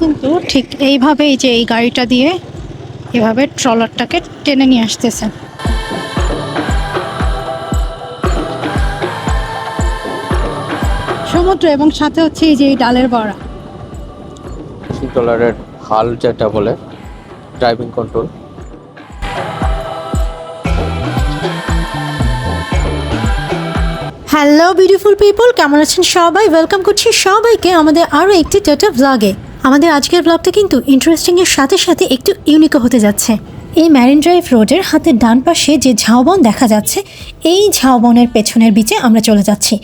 কিন্তু ঠিক এইভাবে এই যে এই গাড়িটা দিয়ে এভাবে ট্রলারটাকে টেনে নিয়ে আসতেছে। সমুদ্র এবং সাথে হচ্ছে এই যে এই ডালের বড়া। ট্রলারের হাল যেটা বলে driving control hello beautiful people কেমন আছেন সবাই? ওয়েলকাম করছি সবাইকে আমাদের আরও একটি টোটো ব্লগে আমাদের আজকের ব্লগটা কিন্তু ইন্টারেস্টিংয়ের সাথে সাথে একটু ইউনিকও হতে যাচ্ছে। এই ম্যারিন ড্রাইভ রোডের হাতের ডান পাশে যে ঝাউবন দেখা যাচ্ছে, এই ঝাউবনের পেছনের বিচে আমরা চলে যাচ্ছি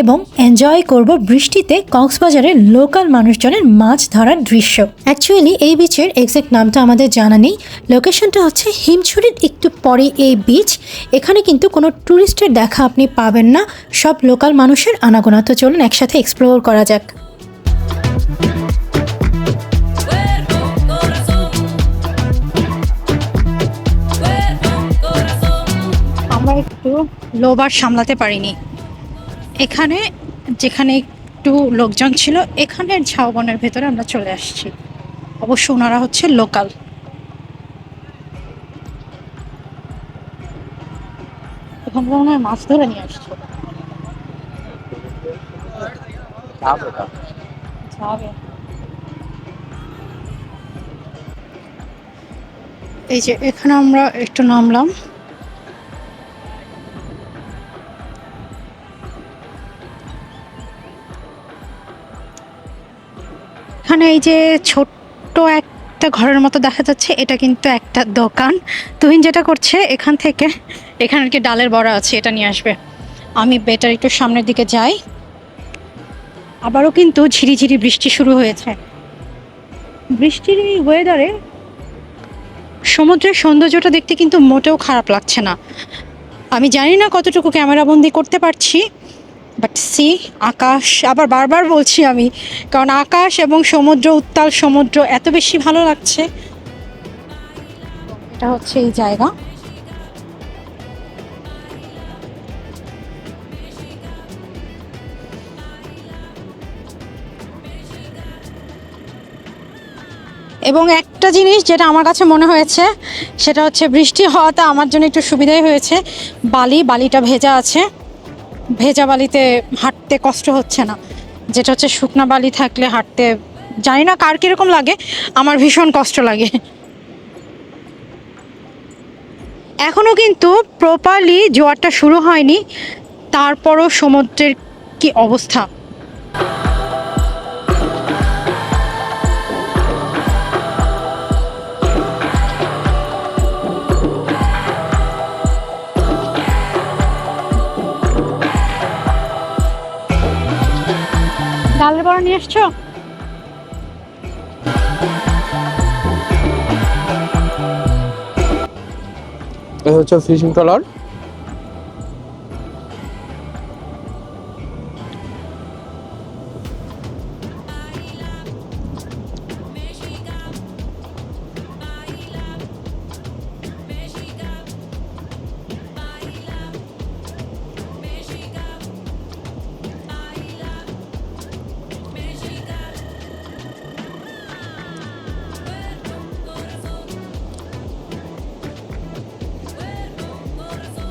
এবং এনজয় করব বৃষ্টিতে কক্সবাজারের লোকাল মানুষজনের মাছ ধরার দৃশ্য। অ্যাকচুয়ালি এই বিচের এক্সাক্ট নামটা আমাদের জানা নেই। লোকেশনটা হচ্ছে হিমছড়ির একটু পরে এই বিচ এখানে কিন্তু কোনো ট্যুরিস্টের দেখা আপনি পাবেন না। সব লোকাল মানুষের আনাগোনা। তো চলুন একসাথে এক্সপ্লোর করা যাক। লোবার সামলাতে পারিনি। এখানে যেখানে একটু লোকজন ছিল, এখানের ঝাউবনের ভেতরে আমরা চলে আসছি। অবশ্য ওনারা হচ্ছে লোকাল। এখান থেকে হয় মাছ ধরে নিয়ে আসছে। এই যে এখানে আমরা একটু নামলাম। এখানে এই যে ছোট্ট একটা ঘরের মতো দেখা যাচ্ছে, এটা কিন্তু একটা দোকান। তুহিন যেটা করছে, এখান থেকে, এখানে কি ডালের বড়া আছে, এটা নিয়ে আসবে। আমি বেটার একটু সামনের দিকে যাই। আবারও কিন্তু ঝিরিঝিরি বৃষ্টি শুরু হয়েছে। বৃষ্টির এই ওয়েদারে সমুদ্রের সৌন্দর্যটা দেখতে কিন্তু মোটেও খারাপ লাগছে না। আমি জানি না কতটুকু ক্যামেরাবন্দি করতে পারছি বাট সি আকাশ, আবার বারবার বলছি আমি, কারণ আকাশ এবং সমুদ্র উত্তাল সমুদ্র এত বেশি ভালো লাগছে। এটা হচ্ছে এই জায়গা। এবং একটা জিনিস যেটা আমার কাছে মনে হয়েছে, সেটা হচ্ছে বৃষ্টি হওয়াতে আমার জন্য একটু সুবিধাই হয়েছে। বালি, বালিটা ভেজা আছে। ভেজা বালিতে হাঁটতে কষ্ট হচ্ছে না। যেটা হচ্ছে শুকনা বালি থাকলে হাঁটতে জানি না কার কীরকম লাগে, আমার ভীষণ কষ্ট লাগে। এখনও কিন্তু প্রপারলি জোয়ারটা শুরু হয়নি, তারপরও সমুদ্রের কি অবস্থা। ডালের বড়া নিয়ে এসছো? এ হচ্ছে ফিশিং ট্রলার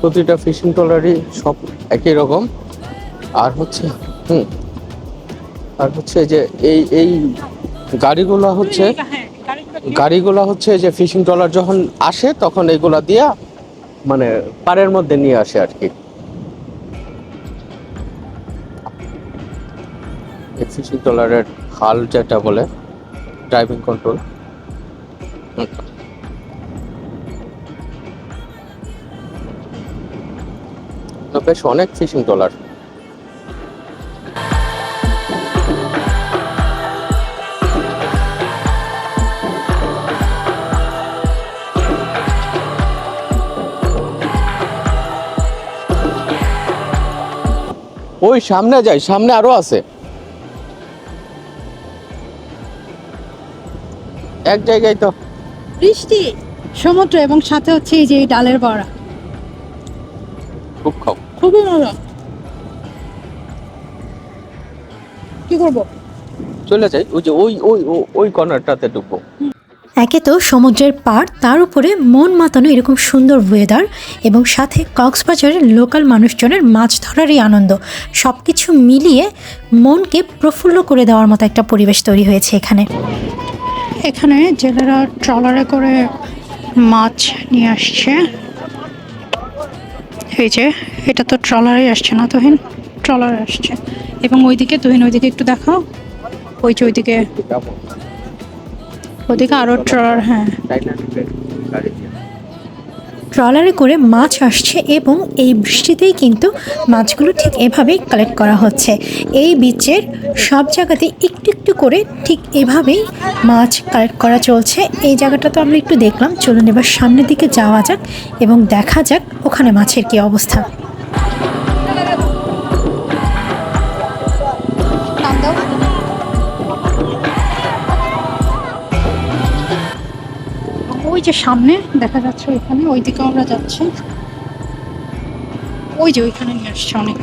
প্রতিটা ফিশিং ট্রলারই সব একই রকম। আর হচ্ছে, হুম, আর হচ্ছে যে, এই এই গাড়িগুলো হচ্ছে গাড়িগুলো হচ্ছে যে ফিশিং ট্রলার যখন আসে, তখন এগুলা দিয়া মানে পাড়ের মধ্যে নিয়ে আসে আর কি। ফিশিং ট্রলারের হাল যেটা বলে ড্রাইভিং কন্ট্রোল বেশ অনেক ফিশিং ট্রলার ওই সামনে যাই সামনে আরও আছে। এক জায়গায় তো। বৃষ্টি সমুদ্র এবং সাথে হচ্ছে এই যে এই ডালের বড়া। খুব খাও। খুবই মজা কি করব? চলে যাই ওই যে ওই ওই ওই কর্নারটাতে ঢুকবো। একে তো সমুদ্রের পাড় তার উপরে মন মাতানো এরকম সুন্দর ওয়েদার এবং সাথে কক্সবাজারের লোকাল মানুষজনের মাছ ধরারই আনন্দ। সব কিছু মিলিয়ে মনকে প্রফুল্ল করে দেওয়ার মতো একটা পরিবেশ তৈরি হয়েছে এখানে। এখানে জেলেরা ট্রলারে করে মাছ নিয়ে আসছে। এই যে, এটা তো ট্রলারে আসছে না, তোহিন? ট্রলারে আসছে। এবং ওইদিকে, তুহিন, ওইদিকে একটু দেখাও। ওই যে ওইদিকে। ওইদিকে আরও ট্রলার হ্যাঁ। ট্রলারে করে মাছ আসছে এবং এই বৃষ্টিতেই কিন্তু মাছগুলো ঠিক এভাবেই কালেক্ট করা হচ্ছে। এই বিচের সব জায়গাতে একটু একটু করে ঠিক এভাবেই মাছ কালেক্ট করা চলছে। এই জায়গাটা তো আমরা একটু দেখলাম। চলুন এবার সামনের দিকে যাওয়া যাক এবং দেখা যাক ওখানে মাছের কি অবস্থা। যে সামনে দেখা যাচ্ছে ওইখানে ওইদিকে আমরা যাচ্ছি। ওই যে ওইখানে নিয়ে আসছে অনেক।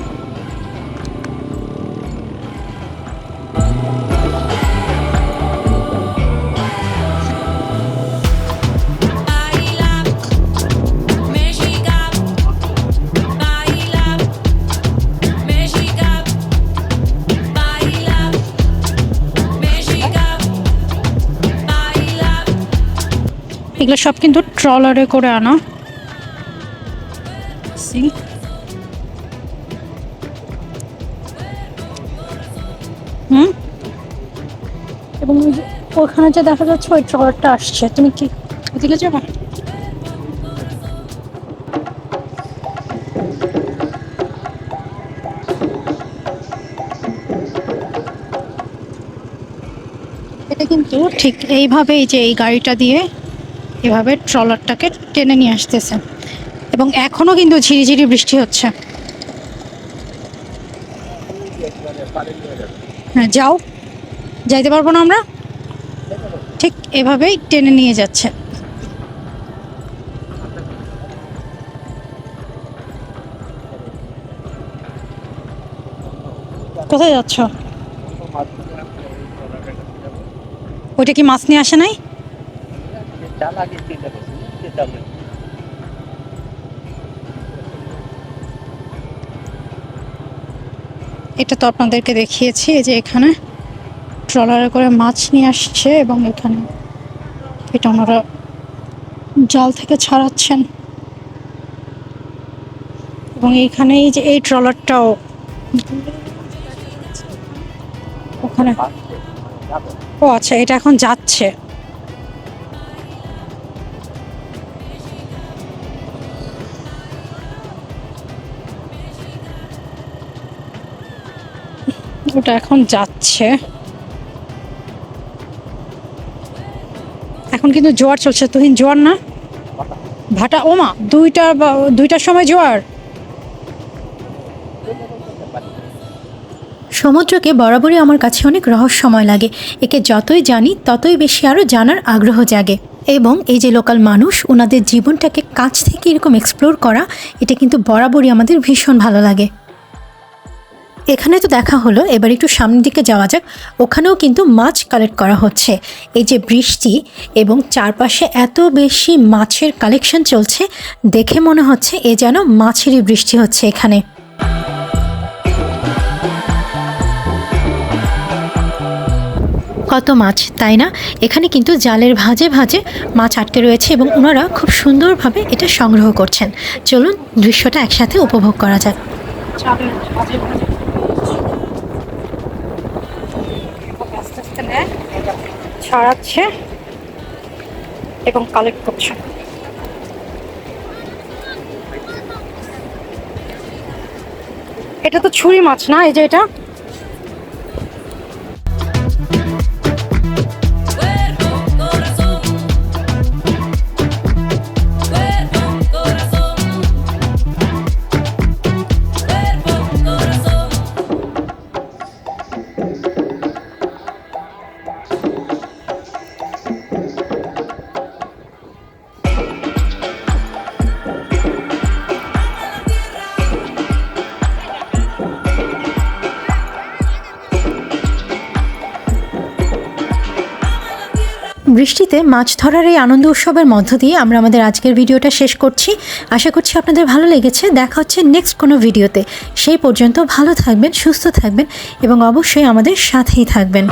এগুলো সব কিন্তু ট্রলারে করে আনা। See? হুম? এবং ওখানে যে দেখা যাচ্ছে ওই ট্রলারটা আসছে। তুমি কি ওদিকে যাবে? এটা কিন্তু ঠিক এইভাবেই যে এই গাড়িটা দিয়ে এভাবে ট্রলারটাকে টেনে নিয়ে আসতেছে। এবং এখনও কিন্তু ঝিরিঝিরি বৃষ্টি হচ্ছে। হ্যাঁ যাও। যাইতে পারব না আমরা? ঠিক এভাবেই টেনে নিয়ে যাচ্ছে। কোথায় যাচ্ছ? ওইটা কি মাছ নিয়ে আসে নাই? এটা তো আপনাদেরকে দেখিয়েছি যে এখানে ট্রলারে করে মাছ নিয়ে আসছে এবং এখানে এটা ওনারা জাল থেকে ছাড়াচ্ছেন। এবং এইখানে এই যে এই ট্রলারটাও ওখানে ও আচ্ছা এটা এখন যাচ্ছে। ওটা এখন যাচ্ছে। এখন কিন্তু জোয়ার চলছে। তুহিন, জোয়ার না? ভাটা ওমা দুইটা দুইটার সময় জোয়ার? সমুদ্রকে বরাবরই আমার কাছে অনেক রহস্যময় লাগে। একে যতই জানি, ততই বেশি আরও জানার আগ্রহ জাগে। এবং এই যে লোকাল মানুষ ওনাদের জীবনটাকে কাছ থেকে এরকম এক্সপ্লোর করা, এটা কিন্তু বরাবরই আমাদের ভীষণ ভালো লাগে। এখানে তো দেখা হলো, এবার একটু সামনের দিকে যাওয়া যাক। ওখানেও কিন্তু মাছ কালেক্ট করা হচ্ছে। এই যে বৃষ্টি এবং চারপাশে এত বেশি মাছের কালেকশন চলছে, দেখে মনে হচ্ছে এ যেন মাছেরই বৃষ্টি হচ্ছে এখানে। কত মাছ, তাই না? এখানে কিন্তু জালের ভাজে ভাজে মাছ আটকে রয়েছে এবং ওনারা খুব সুন্দরভাবে এটা সংগ্রহ করছেন। চলুন দৃশ্যটা একসাথে উপভোগ করা যাক চালের ভাজে ভাজে আস্তে আস্তে নেয় ছাড়াচ্ছে এবং কালেক্ট করছে। এটা তো ছুরি মাছ না এই যে এটা? বৃষ্টিতে মাছ ধরার এই আনন্দ উৎসবের মধ্য দিয়ে আমরা আমাদের আজকের ভিডিওটা শেষ করছি। আশা করছি আপনাদের ভালো লেগেছে। দেখা হচ্ছে নেক্সট কোনো ভিডিওতে। সেই পর্যন্ত ভালো থাকবেন, সুস্থ থাকবেন এবং অবশ্যই আমাদের সাথেই থাকবেন।